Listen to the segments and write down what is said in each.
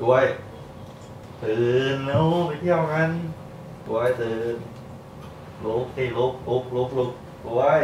ช่วย ตื่นแล้วไปเที่ยวกันช่วยตื่นลุกที่ลุกลุกลุกลุกช่วย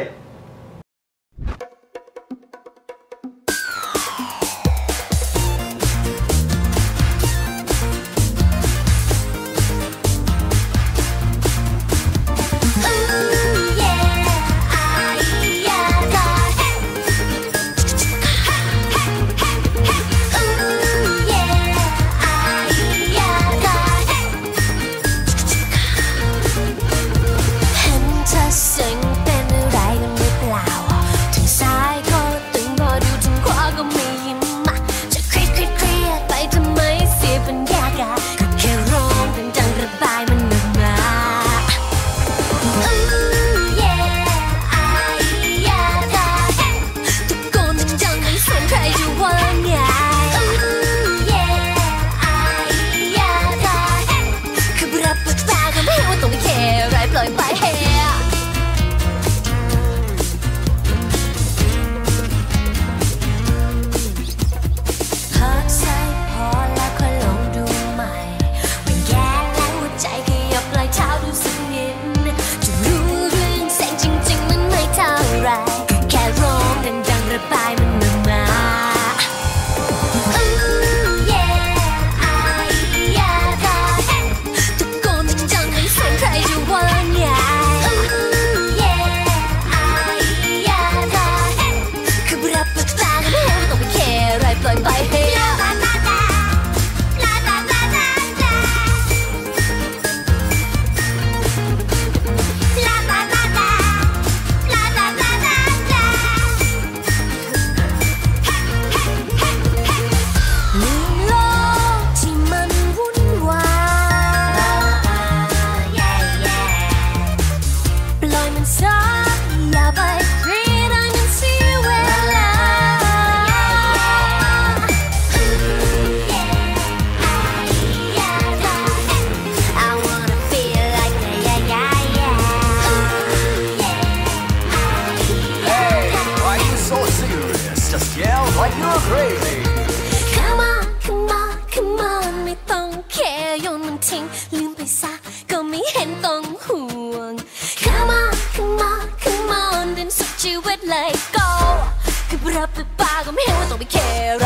say go. Keep it up and bag, I'm here with all we care.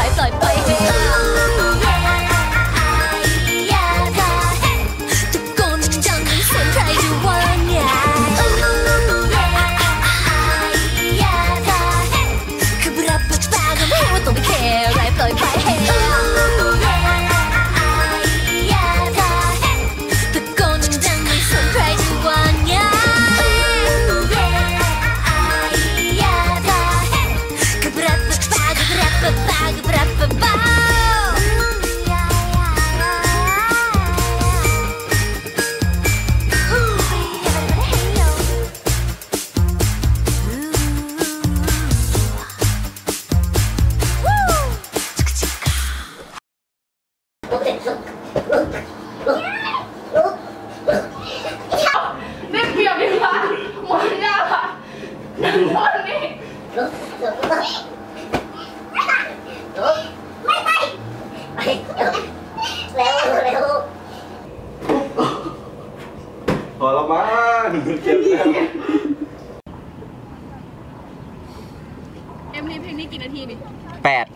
ได้เปรียดีกว่ามากอ่นั่งทนนี่ไม่ไปเร็วเร็วพอแล้วมั้งเจ็บแล้เอ็มรีเพลงนี้กี่นาทีดิแปด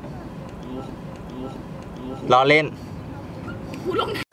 ล้อเล่น 고령